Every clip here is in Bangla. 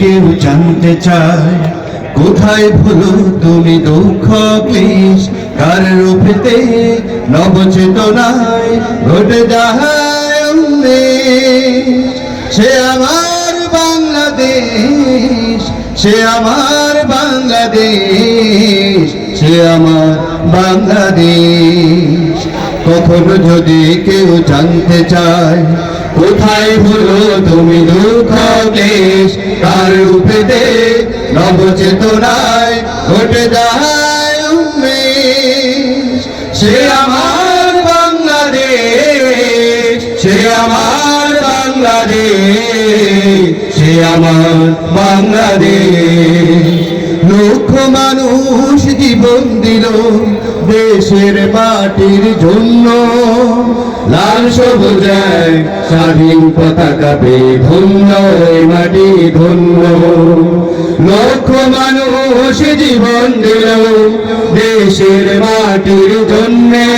কেউ জানতে চায়, কোথায় ভুলো, তুমি দুঃখ ক্লিশ কার রূপেতে নবচেতনায় ঘটে যায়। সে আমার বাংলাদেশ, সে আমার বাংলাদেশ, সে আমার বাংলাদেশ কখনো যদি কেউ জানতে চায় কোথায় হলো তুমি দুঃখ ক্লেশ? কার রূপেতে নবচেতনায় ঘটে যায় উন্মেষ। সে আমার বাংলাদেশ, সে আমার বাংলাদেশ, সে আমার বাংলাদেশ। লক্ষ মানুষ জীবন দিল দেশের মাটির জন্য। লাল সবুজ স্বাধীন পতাকা পে ধন্য মাটি ধন্য। লক্ষ মানুষ জীবন দিল দেশের মাটির জন্যে।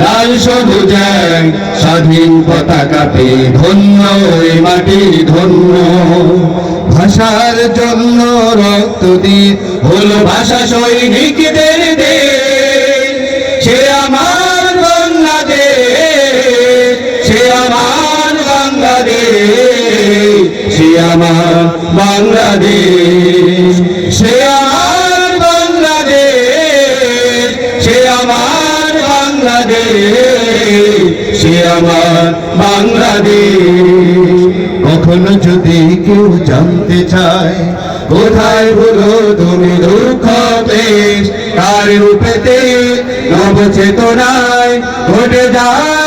লাল সবুজ স্বাধীন পতাকা পে ধন্য মাটি ধন্য। ভাষার জন্য রক্ত দিয়ে হলো ভাষা সৈনিকদের দে সে আমার বাংলাদেশ, সে আমার বাংলাদেশ, সে আমার বাংলাদেশ, সে আমার বাংলাদেশ, সে আমার বাংলাদেশ। কখনো যদি কেউ জানতে চায়, কোথায় তুমি দুঃখ কার রূপেতে নবচেতনায় ঘটে যায়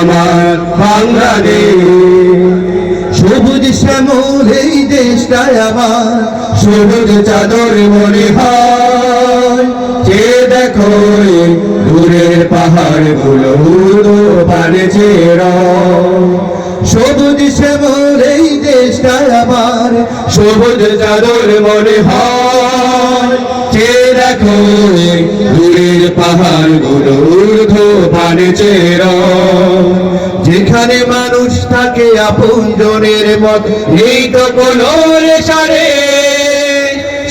আমার বাংলাদেশ সবুজ শ্যামল এই দেশটাই আমার, সবুজ চাদর মনে হয়। যে দেখো দূরের পাহাড়গুলো পারেছে সবুজ শ্যামল এই দেশটাই আমার, সবুজ চাদর মনে হয়। যে দেখো দূরের পাহাড়গুলো পারেছে যেখানে মানুষ থাকে আপন জনের মত, এই তো কোনো রেশারে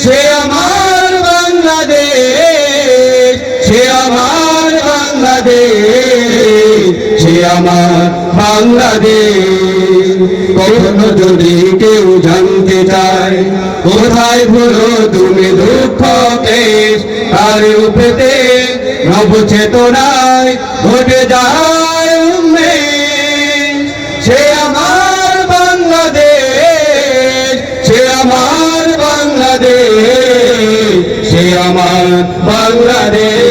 সে আমার বাংলাদেশ, সে আমার বাংলাদেশ, সে আমার বাংলাদেশ কখনো যদি কেউ জানতে চায়, কোথায় ভুলো তুমি দুঃখ কেশ, তার উপেতে নবচেতনায় ঘটে যায়। সে আমার বাংলাদেশ সে আমার বাংলাদেশ সে আমার বাংলাদেশ।